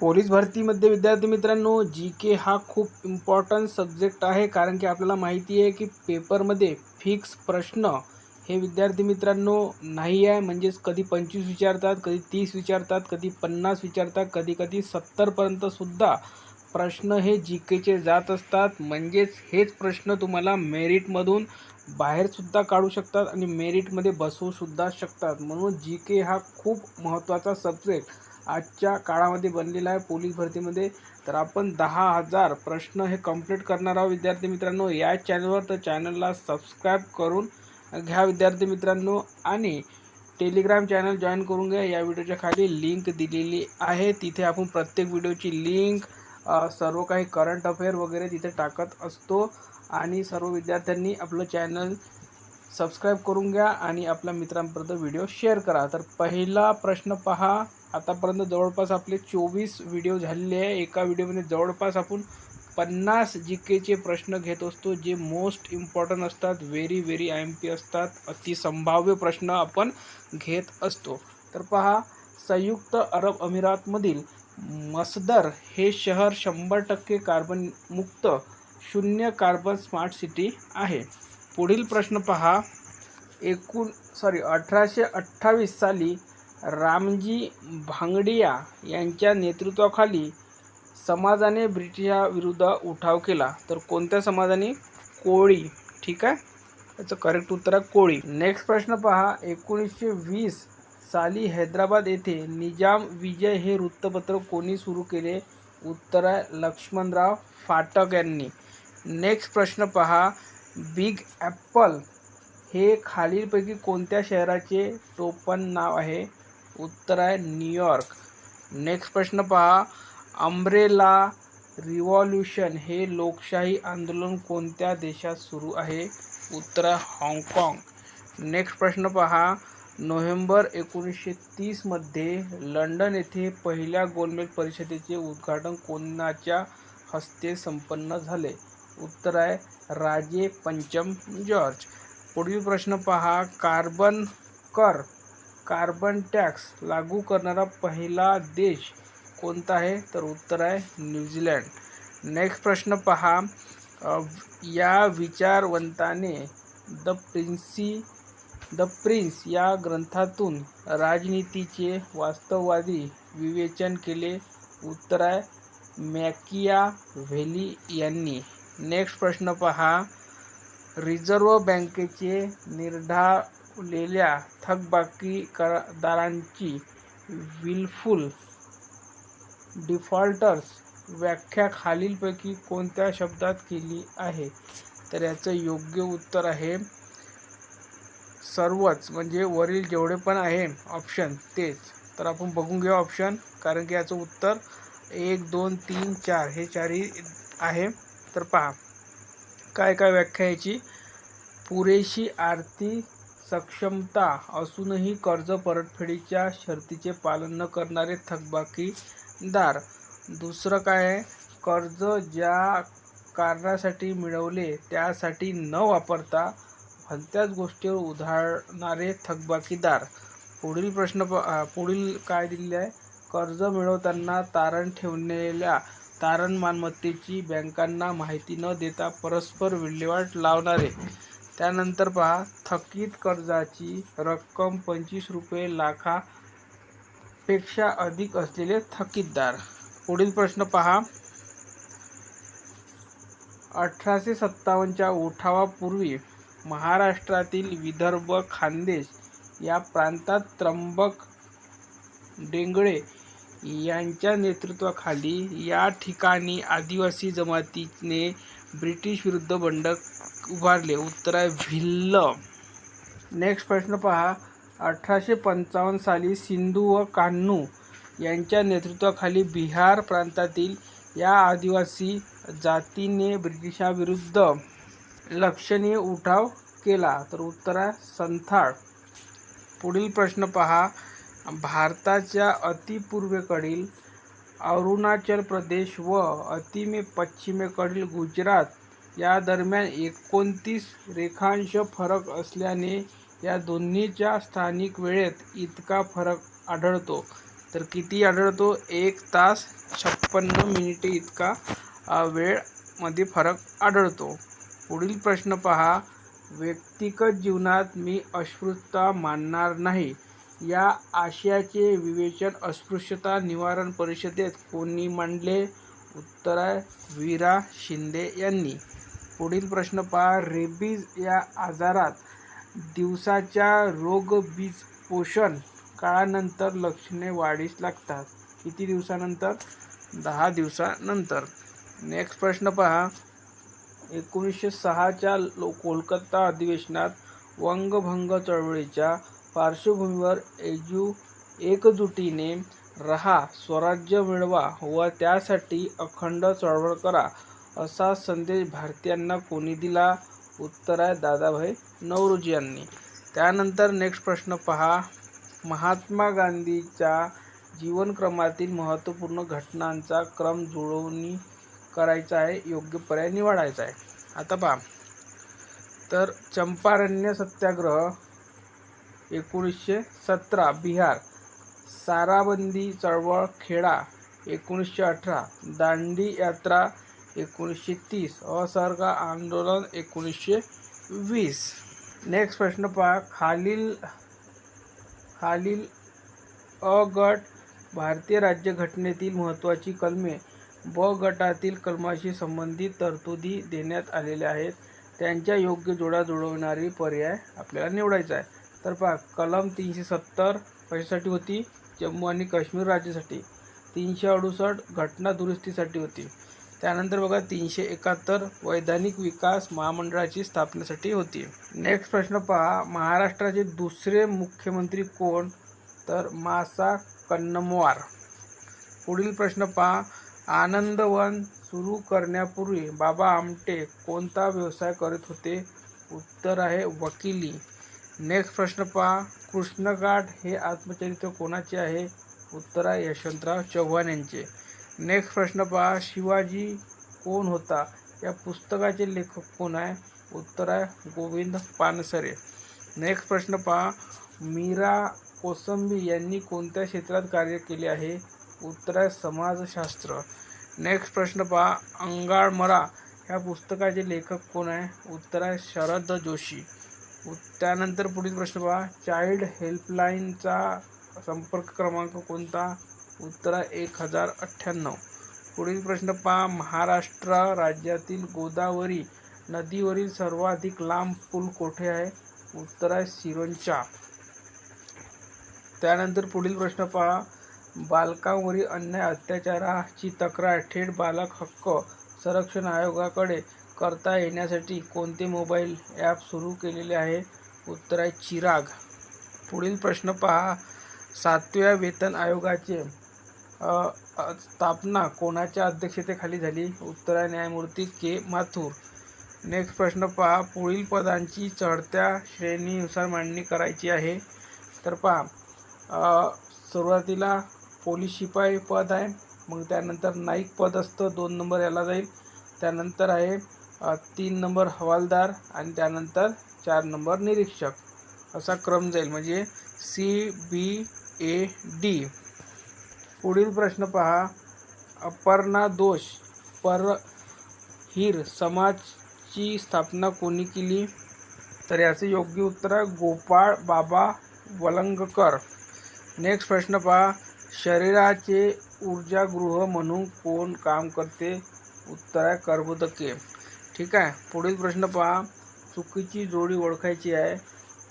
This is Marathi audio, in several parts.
पोलीस भरतीमध्ये विद्यार्थी मित्रांनो जी के हा खूप इम्पॉर्टंट सब्जेक्ट आहे कारण की आपल्याला माहिती आहे की पेपरमध्ये फिक्स प्रश्न हे विद्यार्थी मित्रांनो नाही आहे. म्हणजेच कधी पंचवीस विचारतात कधी तीस विचारतात कधी पन्नास विचारतात कधी कधी सत्तरपर्यंतसुद्धा प्रश्न हे जी केचे जात असतात. म्हणजेच हेच प्रश्न तुम्हाला मेरिटमधून बाहेरसुद्धा काढू शकतात आणि मेरिटमध्ये बसवूसुद्धा शकतात. म्हणून जी के हा खूप महत्त्वाचा सब्जेक्ट आजच्या काळामध्ये बनलेला आहे पोलीस भरतीमध्ये. तर आपण दहा हजार प्रश्न हे कंप्लीट करणार आहोत विद्यार्थी मित्रांनो. या चॅनलवर तर चॅनलला सबस्क्राईब करून घ्या विद्यार्थी मित्रांनो. आणि टेलिग्राम चॅनल जॉईन करून घ्या. या व्हिडिओच्या खाली लिंक दिलेली आहे. तिथे आपण प्रत्येक व्हिडिओची लिंक सर्व काही करंट अफेअर वगैरे तिथे टाकत असतो. आणि सर्व विद्यार्थ्यांनी आपलं चॅनल सबस्क्राईब करून घ्या आणि आपल्या मित्रांपर्यंत व्हिडिओ शेअर करा. तर पहिला प्रश्न पहा. आतापर्यंत जवळपास आपले चोवीस व्हिडिओ झालेले आहे. एका व्हिडिओमध्ये जवळपास आपण पन्नास जी केचे प्रश्न घेत असतो जे मोस्ट इम्पॉर्टंट असतात very very I M P असतात. अतिसंभाव्य प्रश्न आपण घेत असतो. तर पहा संयुक्त अरब अमिरातमधील मसदर हे शहर शंभर टक्के कार्बन मुक्त शून्य कार्बन स्मार्ट सिटी आहे. पुढील प्रश्न पहा. एकूण सॉरी अठराशे अठ्ठावीस साली रामजी भांगडिया यांच्या नेतृत्वाखाली समाजाने ब्रिटिशाविरुद्ध उठाव केला. तर कोणत्या समाजाने? कोळी. ठीक आहे? याचं करेक्ट उत्तर आहे कोळी. नेक्स्ट प्रश्न पहा. एकोणीसशे वीस साली हैदराबाद येथे निजाम विजय हे वृत्तपत्र कोणी सुरू केले? उत्तर आहे लक्ष्मणराव फाटक यांनी. नेक्स्ट प्रश्न पहा. बिग ॲप्पल हे खालीलपैकी कोणत्या शहराचे टोपण नाव आहे? उत्तर आहे न्यूयॉर्क नेक्स्ट प्रश्न पहा. अम्ब्रेला रिव्हॉल्युशन हे लोकशाही आंदोलन कोणत्या देशात सुरू आहे? उत्तर आहे हाँगकाँग. नेक्स्ट प्रश्न पहा. नोव्हेंबर एकोणीसशे तीसमध्ये लंडन येथे पहिल्या गोलमेज परिषदेचे उद्घाटन कोणाच्या हस्ते संपन्न झाले? उत्तर आहे राजे पंचम जॉर्ज. पुढील प्रश्न पहा कार्बन कर कार्बन टॅक्स लागू करणारा पहिला देश कोणता आहे? तर उत्तर आहे न्यूझीलँड. नेक्स्ट प्रश्न पहा या विचारवंताने द प्रिन्सी द प्रिन्स या ग्रंथातून राजनीतीचे वास्तववादी विवेचन केले. उत्तर आहे मॅकिया व्हेली यांनी. नेक्स्ट प्रश्न पहा. रिझर्व्ह बँकेचे निर्धारलेल्या थकबाकी करदारांची विलफुल डिफॉल्टर्स व्याख्या खालीलपैकी कोणत्या शब्दात केली आहे? तर याचं योग्य उत्तर आहे. सर्वच म्हणजे वरील जेवढे पण आहे ऑप्शन तेच. तर आपण बघून घेऊ ऑप्शन कारण की याचं उत्तर एक दोन तीन चार हे चारही आहे. तर पहा. काय काय व्याख्या याची? पुरेशी आर्थिक सक्षमता असूनही कर्ज परतफेडीच्या शर्तीचे पालन न करणारे थकबाकीदार. दुसरं काय आहे? कर्ज ज्या कारणासाठी मिळवले त्यासाठी न वापरता भलत्याच गोष्टीवर उधारणारे थकबाकीदार. पुढील प्रश्न प पुढील काय दिलेले आहे? कर्ज मिळवताना तारण ठेवलेल्या तारण मालमत्तेची बँकांना माहिती न देता परस्पर विल्हेवाट लावणारे. त्यानंतर पहा थकीत कर्जाची रक्कम पंचवीस रुपये लाखापेक्षा अधिक असलेले थकीतदार. पुढील प्रश्न पहा. अठराशे सत्तावन्नच्या उठावापूर्वी महाराष्ट्रातील विदर्भ खानदेश या प्रांतात त्र्यंबक डेंगळे यांच्या नेतृत्वाखाली या ठिकाणी आदिवासी जमातीने ब्रिटिश विरुद्ध बंड उभारले. उत्तर आहे भिल्ल. नेक्स्ट प्रश्न पहा. अठराशे पंचावन्न साली सिंधू व कान्हू यांच्या नेतृत्वाखाली बिहार प्रांतातील या आदिवासी जातीने ब्रिटिशाविरुद्ध लक्षणीय उठाव केला. तर उत्तर आहे संथाळ. पुढील प्रश्न पहा. भारताच्या अतिपूर्वेकडील अरुणाचल प्रदेश व अतिमे पश्चिमेकडील गुजरात या दरम्यान एकोणतीस रेखांश फरक असल्याने या दोन्हीच्या स्थानिक वेळेत इतका फरक आढळतो. तर किती आढळतो? एक तास छप्पन्न मिनिटे इतका वेळमध्ये फरक आढळतो. पुढील प्रश्न पहा. व्यक्तिगत जीवनात मी अस्पृश्यता मानणार नाही. या आशयाचे विवेचन अस्पृश्यता निवारण परिषदेत कोणी मांडले? उत्तर आहे वीरा शिंदे यांनी. पुढील प्रश्न पहा. रेबीज या आजारात दिवसाच्या रोगबीज पोषण काळानंतर लक्षणे वाढीस लागतात. किती दिवसानंतर? दहा दिवसानंतर. नेक्स्ट प्रश्न पहा. एकोणीसशे सहाच्या लो कोलकाता अधिवेशनात वंगभंग चळवळीच्या पार्श्वभूमीवर एजू एकजुटीने रहा स्वराज्य मिळवा व त्यासाठी अखंड चळवळ करा असा संदेश भारतीयांना कोणी दिला? उत्तर आहे दादाभाई नवरोजी यांनी. त्यानंतर नेक्स्ट प्रश्न पहा. महात्मा गांधीच्या जीवनक्रमातील महत्त्वपूर्ण घटनांचा क्रम जुळवणी करायचा आहे योग्य पर्याय निवडायचा आहे. आता पहा. तर चंपारण्य सत्याग्रह एकोणीसशे सतरा बिहार. साराबंदी चळवळ खेडा एकोणीसशे अठरा. दांडी यात्रा एकोणीसशे तीस. असहकार आंदोलन एकोणीसशे वीस. नेक्स्ट प्रश्न पहा. खालील खालील अ गट भारतीय राज्यघटनेतील महत्त्वाची कलमे ब गटातील कलमाशी संबंधित तरतुदी देण्यात आलेल्या आहेत. त्यांच्या योग्य जोडा जुळवणारी पर्याय आपल्याला निवडायचा आहे तर पहा कलम तीनशे सत्तर कशासाठी होती जम्मू आणि काश्मीर राज्यासाठी. तीनशे अडुसष्ट घटना दुरुस्तीसाठी होती. त्यानंतर बघा तीनशे एकाहत्तर वैधानिक विकास महामंडळाची स्थापनेसाठी होती. नेक्स्ट प्रश्न पहा महाराष्ट्राचे दुसरे मुख्यमंत्री कोण? तर मासा कन्नमवार. पुढील प्रश्न पहा आनंदवन सुरू करण्यापूर्वी बाबा आमटे कोणता व्यवसाय करत होते? उत्तर आहे वकिली. नेक्स्ट प्रश्न पहा. कृष्णगाठ हे आत्मचरित्र कोणाचे आहे? उत्तर आहे यशवंतराव चव्हाण यांचे. नेक्स्ट प्रश्न पहा. शिवाजी कोण होता? या पुस्तकाचे लेखक कोण आहे? उत्तर आहे गोविंद पानसरे. नेक्स्ट प्रश्न पहा. मीरा कोसंबी यांनी कोणत्या क्षेत्रात कार्य केले आहे? उत्तर आहे समाजशास्त्र. नेक्स्ट प्रश्न पहा. अंगाळमरा ह्या पुस्तकाचे लेखक कोण आहे? उत्तर आहे शरद जोशी. त्यानंतर पुढील प्रश्न पहा चाइल्ड हेल्पलाईनचा संपर्क क्रमांक कोणता? उत्तर एक हजार अठ्ठ्याण्णव. पुढील प्रश्न पहा. महाराष्ट्र राज्यातील गोदावरी नदीवरील सर्वाधिक लांब पूल कोठे आहे? उत्तर आहे सिरोंचा त्यानंतर पुढील प्रश्न पहा. बालकांवरील अन्याय अत्याचाराची तक्रार थेट बालक हक्क संरक्षण आयोगाकडे करता येण्यासाठी कोणते मोबाईल ॲप सुरू केलेले आहे? उत्तर आहे चिराग पुढील प्रश्न पहा. सातव्या वेतन आयोगाचे स्थापना कोणाच्या अध्यक्षतेखाली झाली? उत्तर आहे न्यायमूर्ती के. माथुर. नेक्स्ट प्रश्न पहा. पुढील पदांची चढत्या श्रेणीनुसार मांडणी करायची आहे. तर पहा. सुरुवातीला पोलीस शिपाई पद आहे. मग त्यानंतर नाईक पद असतं. दोन नंबर याला जाईल. त्यानंतर आहे तीन नंबर हवालदार आणि त्यानंतर चार नंबर निरीक्षक. असा क्रम जाईल. म्हणजे सी बी ए डी पुढील प्रश्न पहा. अपर्णा दोष पर हिर समाजची स्थापना कोणी केली? तर याचे योग्य उत्तर आहे गोपाळ बाबा वलंगकर. नेक्स्ट प्रश्न पहा. शरीराचे ऊर्जागृह म्हणून कोण काम करते? उत्तर आहे कर्बोदके. ठीक आहे. पुढील प्रश्न पहा. चुकीची जोडी ओळखायची आहे.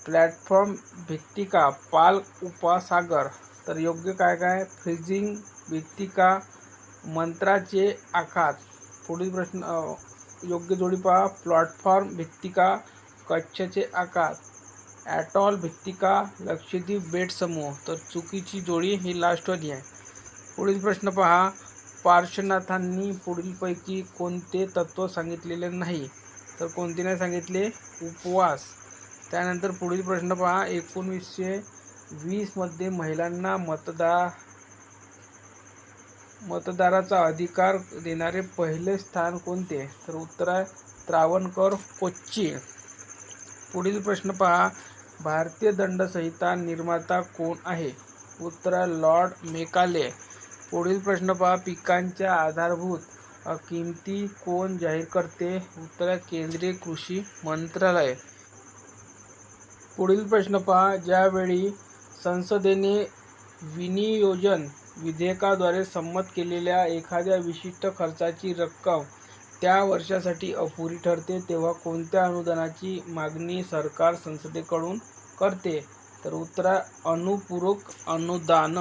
प्लॅटफॉर्म भित्तिका पाल उपासागर. तर योग्य काय काय? फ्रिजिंग भित्तिका मंत्राचे आखात. पुढील प्रश्न योग्य जोडी पहा. प्लॅटफॉर्म भित्तिका कच्छचे आकार ॲटॉल भित्तिका लक्षद्वीप बेट समूह. तर चुकीची जोडी ही लास्टवाली आहे. पुढील प्रश्न पहा. पार्श्वनाथांनी पुढीलपैकी कोणते तत्त्व सांगितलेले नाही? तर कोणते नाही सांगितले? उपवास. त्यानंतर पुढील प्रश्न पहा. एकोणीसशे वीसमध्ये महिलांना मतदा मतदाराचा अधिकार देणारे पहिले स्थान कोणते? तर उत्तर आहे त्रावणकर कोच्ची. पुढील प्रश्न पहा. भारतीय दंडसंहिता निर्माता कोण आहे? उत्तर लॉर्ड मेकाले. पुढील प्रश्न पहा. पिकांच्या आधारभूत किमती कोण जाहीर करते? उत्तर केंद्रीय कृषी मंत्रालय. पुढील प्रश्न पहा. ज्यावेळी संसदेने विनियोजन विधेयकाद्वारे संमत केलेल्या एखाद्या विशिष्ट खर्चाची रक्कम त्या वर्षासाठी अपुरी ठरते तेव्हा कोणत्या अनुदानाची मागणी सरकार संसदेकडून करते? तर उत्तर अनुपूरक अनुदान